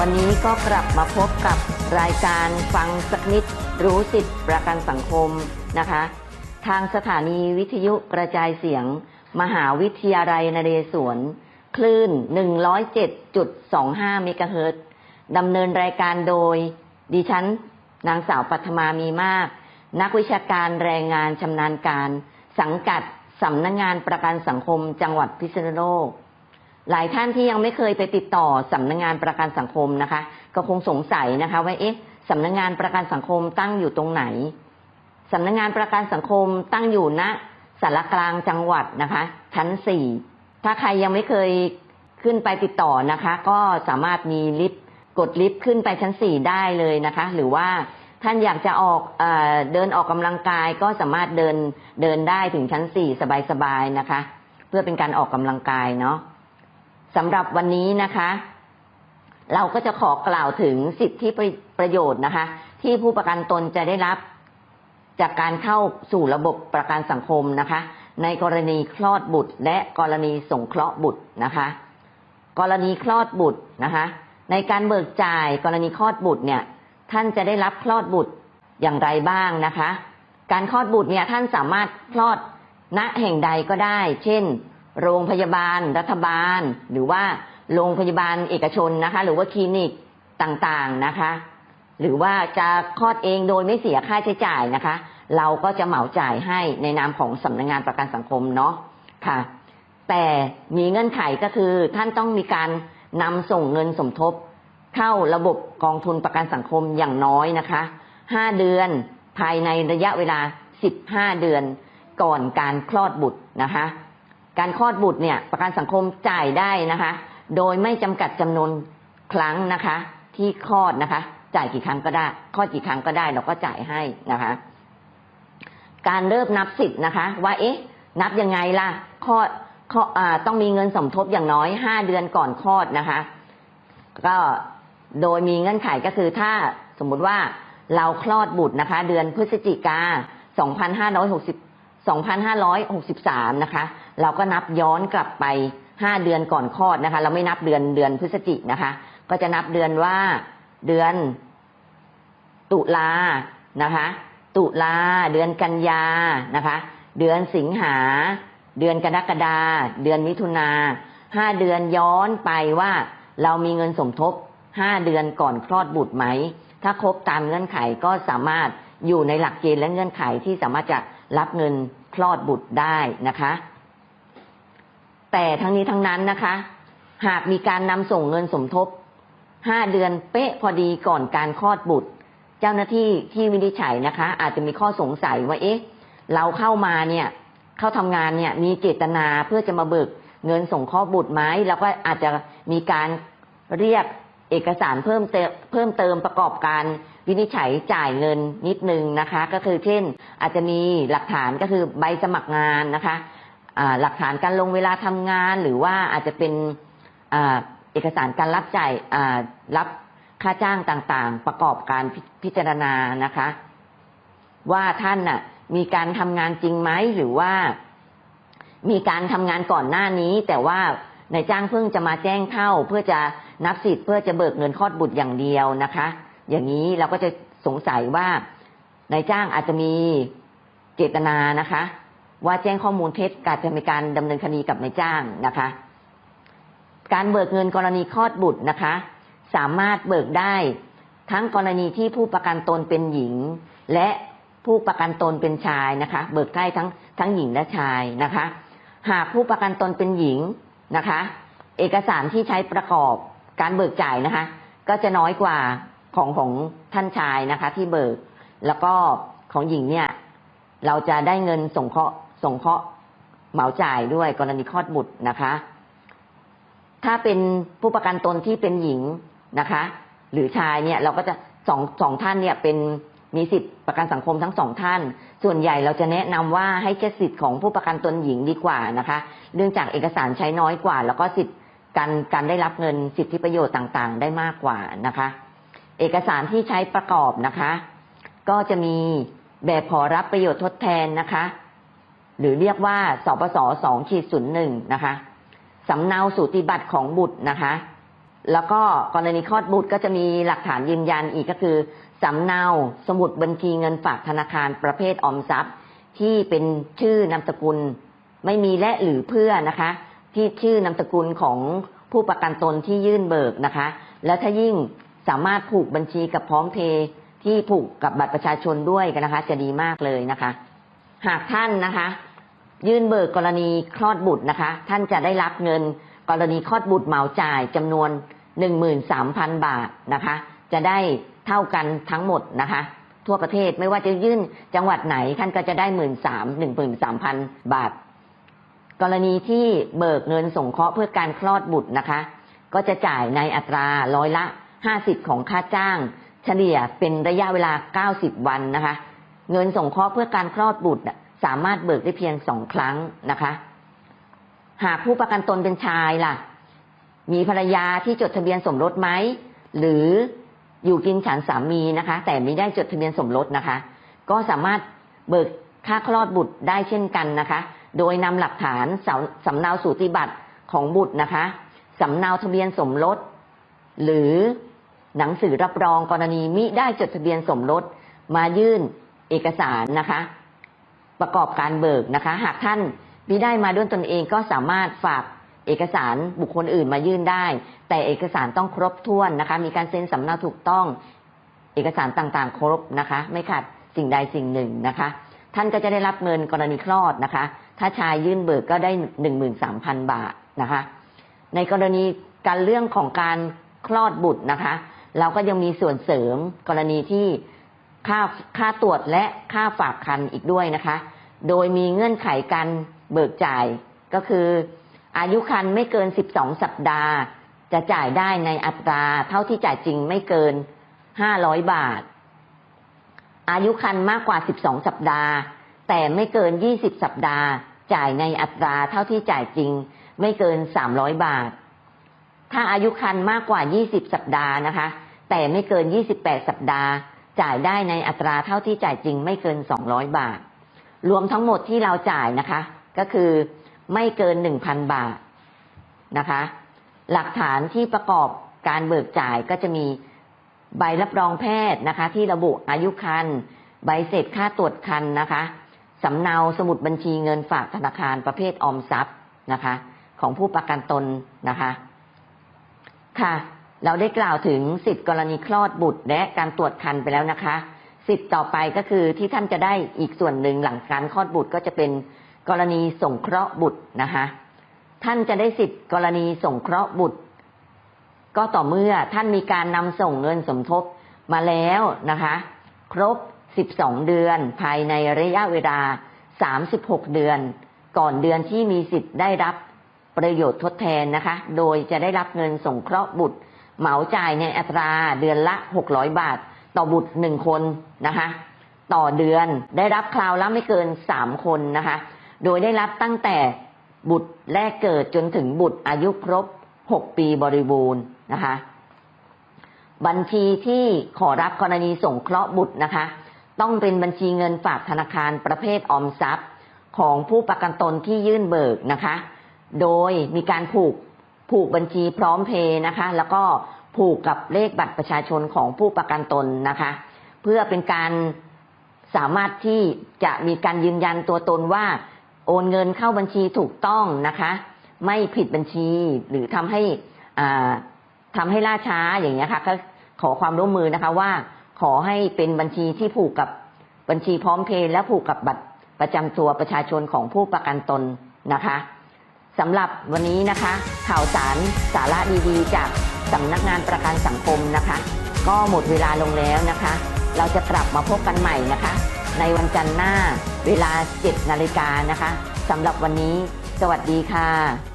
วันนี้ก็กลับมาพบกับรายการฟังสักนิดรู้สิทธิประกันสังคมนะคะ ทางสถานีวิทยุกระจายเสียง มหาวิทยาลัยนเรศวรคลื่น 107.25 เมกะเฮิรต์ดำเนินรายการโดย ดิฉัน นางสาวปัทมามีมาก นักวิชาการแรงงานชำนาญการ สังกัดสำนักงงานประกันสังคมจังหวัดพิษณุโลก หลายท่านที่ยังไม่เคยไปติดต่อสำนักงงานประกันสังคมนะคะ ก็คงสงสัยนะคะว่าเอ๊ะสำนักงงานประกันสังคมตั้งอยู่ตรงไหนสำนักงงานประกันสังคมตั้งอยู่ณสารกลางจังหวัดนะคะ ชั้นสี่ถ้าใครยังไม่เคยขึ้นไปติดต่อนะคะ ก็สามารถมีลิฟต์กดลิฟต์ขึ้นไปชั้นสี่ได้เลยนะคะ หรือว่าท่านอยากจะออกเอเดินออกกำลังกายก็สามารถเดินเดินได้ถึงชั้นสี่สบายๆนะคะ เพื่อเป็นการออกกำลังกายเนาะ สำหรับวันนี้นะคะ เราก็จะขอกล่าวถึงสิทธิประโยชน์นะคะ ที่ผู้ประกันตนจะได้รับจากการเข้าสู่ระบบประกันสังคมนะคะ ในกรณีคลอดบุตร และกรณีสงเคราะห์บุตรนะคะ กรณีคลอดบุตรนะคะ ในการเบิกจ่ายกรณีคลอดบุตรเนี่ย ท่านจะได้รับคลอดบุตรอย่างไรบ้างนะคะ การคลอดบุตรเนี่ยท่านสามารถคลอดณแห่งใดก็ได้ เช่น โรงพยาบาล รัฐบาล หรือว่าโรงพยาบาลเอกชนนะคะ หรือว่าคลินิกต่างๆนะคะ หรือว่าจะคลอดเองโดยไม่เสียค่าใช้จ่ายนะคะ เราก็จะเหมาจ่ายให้ในนามของสำนักงงานประกันสังคมเนาะค่ะ แต่มีเงื่อนไขก็คือท่านต้องมีการนำส่งเงินสมทบ เข้าระบบกองทุนประกันสังคมอย่างน้อยนะคะห้าเดือนภายในระยะเวลาสิบห้าเดือนก่อนการคลอดบุตรนะคะ การคลอดบุตรเนี่ยประกันสังคมจ่ายได้นะคะ โดยไม่จำกัดจำนวนครั้งนะคะ ที่คลอดนะคะ จ่ายกี่ครั้งก็ได้คลอดกี่ครั้งก็ได้เราก็จ่ายให้นะคะ การเริ่มนับสิทธิ์นะคะ ว่าเอ๊ะ นับยังไงล่ะคลอดต้องมีเงินสมทบอย่างน้อยห้าเดือนก่อนคลอดนะคะ ก็โดยมีเงื่อนไขก็คือถ้าสมมุติว่าเราคลอดบุตรนะคะ เดือนพฤศจิกา 2560 2563 นะคะ เราก็นับย้อนกลับไป5เดือนก่อนคลอดนะคะ เราไม่นับเดือนเดือนพฤศจิกนะคะ ก็จะนับเดือนว่าเดือนตุลานะคะ ตุลาเดือนกันยานะคะ เดือนสิงหา เดือนกรกฎาเดือนมิถุนาห้าเดือนย้อนไปว่าเรามีเงินสมทบห้าเดือนก่อนคลอดบุตรไหม ถ้าครบตามเงื่อนไขก็สามารถอยู่ในหลักเกณฑ์และเงื่อนไขที่สามารถจะรับเงินคลอดบุตรได้นะคะ แต่ทั้งนี้ทั้งนั้นนะคะ หากมีการนำส่งเงินสมทบห้าเดือนเป๊ะพอดีก่อนการคลอดบุตร เจ้าหน้าที่ที่วินิจฉัยนะคะ อาจจะมีข้อสงสัยว่าเอ๊ะ เราเข้ามาเนี่ย เข้าทำงานเนี่ยมีเจตนาเพื่อจะมาเบิกเงินส่งข้อบุตรไหมแล้วก็อาจจะมีการเรียกเอกสารเพิ่มเติมเพิ่มเติมประกอบการวินิจฉัยจ่ายเงินนิดนึงนะคะ ก็คือเช่น อาจจะมีหลักฐานก็คือใบสมัครงานนะคะ หลักฐานการลงเวลาทำงาน หรือว่าอาจจะเป็นอเอกสารการรับจ่ายรับค่าจ้างต่างๆ ประกอบการพิพิจารณานะคะ ว่าท่านน่ะมีการทำงานจริงไหมหรือว่า มีการทำงานก่อนหน้านี้ แต่ว่านายจ้างเพิ่งจะมาแจ้งเข้า เพื่อจะนับสิทธิ์เพื่อจะเบิกเงินคลอดบุตรอย่างเดียวนะคะ อย่างนี้เราก็จะสงสัยว่านายจ้างอาจจะมีเจตนานะคะ ว่าแจ้งข้อมูลเท็จอาจจะมีการดำเนินคดีกับนายจ้างนะคะ การเบิกเงินกรณีคลอดบุตรนะคะ สามารถเบิกได้ทั้งกรณีที่ผู้ประกันตนเป็นหญิง และผู้ประกันตนเป็นชายนะคะ เบิกได้ทั้งทั้งหญิงและชายนะคะ หากผู้ประกันตนเป็นหญิงนะคะ เอกสารที่ใช้ประกอบการเบิกจ่ายนะคะ ก็จะน้อยกว่าของของท่านชายนะคะ ที่เบิกแล้วก็ของหญิงเนี่ย เราจะได้เงินส่งเคราะห์ ส่งเคราะห์เหมาจ่ายด้วยกรณีคลอดบุตรนะคะ ถ้าเป็นผู้ประกันตนที่เป็นหญิงนะคะ หรือชายเนี่ยเราก็จะสองสองท่านเนี่ยเป็นมีสิทธิประกันสังคมทั้งสองท่าน ส่วนใหญ่เราจะแนะนำว่าให้ใช้สิทธิ์ของผู้ประกันตนหญิงดีกว่านะคะ เนื่องจากเอกสารใช้น้อยกว่า แล้วก็สิทธิ์การการได้รับเงินสิทธิประโยชน์ต่างๆ ได้มากกว่านะคะ เอกสารที่ใช้ประกอบนะคะ ก็จะมีแบบขอรับประโยชน์ทดแทนนะคะ หรือเรียกว่าสปสสองขีดศูนย์หนึ่งนะคะสำเนาสูติบัตรของบุตรนะคะ แล้วก็กรณีคลอดบุตรก็จะมีหลักฐานยืนยันอีกก็คือสำเนาสมุดบัญชีเงินฝากธนาคารประเภทออมทรัพย์ ที่เป็นชื่อนามสกุลไม่มีและหรือเพื่อนะคะ ที่ชื่อนามสกุลของผู้ประกันตนที่ยื่นเบิกนะคะ แล้วถ้ายิ่งสามารถผูกบัญชีกับพร้อมเพย์ที่ผูกกับบัตรประชาชนด้วยกันนะคะ จะดีมากเลยนะคะ หากท่านนะคะ ยื่นเบิกกรณีคลอดบุตรนะคะ ท่านจะได้รับเงินกรณีคลอดบุตรเหมาจ่ายจำนวน13,000บาทนะคะ จะได้เท่ากันทั้งหมดนะคะ ทั่วประเทศไม่ว่าจะยื่นจังหวัดไหนท่านก็จะได้หมื่นสามหนึ่งหมื่นสามพันบาท กรณีที่เบิกเงินสงเคราะห์เพื่อการคลอดบุตรนะคะ ก็จะจ่ายในอัตราร้อยละ50ของค่าจ้าง เฉลี่ยเป็นระยะเวลา90วันนะคะ เงินสงเคราะห์เพื่อการคลอดบุตร สามารถเบิกได้เพียงสองครั้งนะคะ หากผู้ประกันตนเป็นชายล่ะ มีภรรยาที่จดทะเบียนสมรสไหมหรืออยู่กินฉันสามีนะคะ แต่ไม่ได้จดทะเบียนสมรสนะคะ ก็สามารถเบิกค่าคลอดบุตรได้เช่นกันนะคะ โดยนำหลักฐานสำเนาสูติบัตรของบุตรนะคะสำเนาทะเบียนสมรส หรือหนังสือรับรองกรณีมิได้จดทะเบียนสมรส มายื่นเอกสารนะคะ ประกอบการเบิกนะคะ หากท่านมิได้มาด้วยตนเองก็สามารถฝากเอกสารบุคคลอื่นมายื่นได้ แต่เอกสารต้องครบถ้วนนะคะ มีการเซ็นสำเนาถูกต้อง เอกสารต่างๆ ครบนะคะ ไม่ขาดสิ่งใดสิ่งหนึ่งนะคะ ท่านก็จะได้รับเงินกรณีคลอดนะคะ ถ้าชายยื่นเบิกก็ได้หนึ่งหมื่นสามพันบาทนะคะ ในกรณีการเรื่องของการคลอดบุตรนะคะ เราก็ยังมีส่วนเสริมกรณีที่ ค่าค่าตรวจและค่าฝากคันอีกด้วยนะคะ โดยมีเงื่อนไขการเบิกจ่ายก็คือ อายุคันไม่เกิน 12 สัปดาห์ จะจ่ายได้ในอัตรา เท่าที่จ่ายจริงไม่เกิน 500 บาท อายุคันมากกว่า 12 สัปดาห์ แต่ไม่เกิน 20 สัปดาห์ จ่ายในอัตราเท่าที่จ่ายจริง ไม่เกิน 300 บาท ถ้าอายุคันมากกว่า 20 สัปดาห์นะคะ แต่ไม่เกิน 28 สัปดาห์ จ่ายได้ในอัตราเท่าที่จ่ายจริงไม่เกิน 200 บาท รวมทั้งหมดที่เราจ่ายนะคะ ก็คือไม่เกิน 1,000 บาทนะคะ หลักฐานที่ประกอบการเบิกจ่ายก็จะมีใบรับรองแพทย์นะคะ ที่ระบุอายุคันใบเสร็จค่าตรวจคันนะคะสำเนาสมุดบัญชีเงินฝากธนาคารประเภทออมทรัพย์นะคะ ของผู้ประกันตนนะคะ ค่ะ เราได้กล่าวถึงสิทธิกรณีคลอดบุตรและการตรวจคันไปแล้วนะคะ สิทธิต่อไปก็คือที่ท่านจะได้อีกส่วนหนึ่งหลังการคลอดบุตรก็จะเป็นกรณีสงเคราะห์บุตรนะคะท่านจะได้สิทธิกรณีสงเคราะห์บุตร ก็ต่อเมื่อท่านมีการนำส่งเงินสมทบมาแล้วนะคะ ครบ 12 เดือนภายในระยะเวลา 36 เดือน ก่อนเดือนที่มีสิทธิ์ได้รับประโยชน์ทดแทนนะคะ โดยจะได้รับเงินสงเคราะห์บุตร เหมาจ่ายในอัตราเดือนละ 600 บาท ต่อบุตรหนึ่งคนนะคะ ต่อเดือนได้รับคราวละไม่เกิน 3 คนนะคะ โดยได้รับตั้งแต่บุตรแรกเกิดจนถึงบุตรอายุครบ 6 ปีบริบูรณ์นะคะ บัญชีที่ขอรับกรณีสงเคราะห์บุตรนะคะ ต้องเป็นบัญชีเงินฝากธนาคารประเภทออมทรัพย์ของผู้ประกันตนที่ยื่นเบิกนะคะ โดยมีการผูก ผูกบัญชีพร้อมเพย์นะคะ แล้วก็ผูกกับเลขบัตรประชาชนของผู้ประกันตนนะคะ เพื่อเป็นการสามารถที่จะมีการยืนยันตัวตนว่าโอนเงินเข้าบัญชีถูกต้องนะคะ ไม่ผิดบัญชีหรือทำให้อ่าทำให้ล่าช้าอย่างนี้ยค่ะก็ขอความร่วมมือนะคะว่าขอให้เป็นบัญชีที่ผูกกับบัญชีพร้อมเพย์และผูกกับบัตรประจำตัวประชาชนของผู้ประกันตนนะคะ สำหรับวันนี้นะคะ ข่าวสารสาระดีๆ จากสำนักงานประกันสังคมนะคะ ก็หมดเวลาลงแล้วนะคะ เราจะกลับมาพบกันใหม่นะคะ ในวันจันทร์หน้าเวลา 7 นาฬิกานะคะสำหรับวันนี้ สวัสดีค่ะ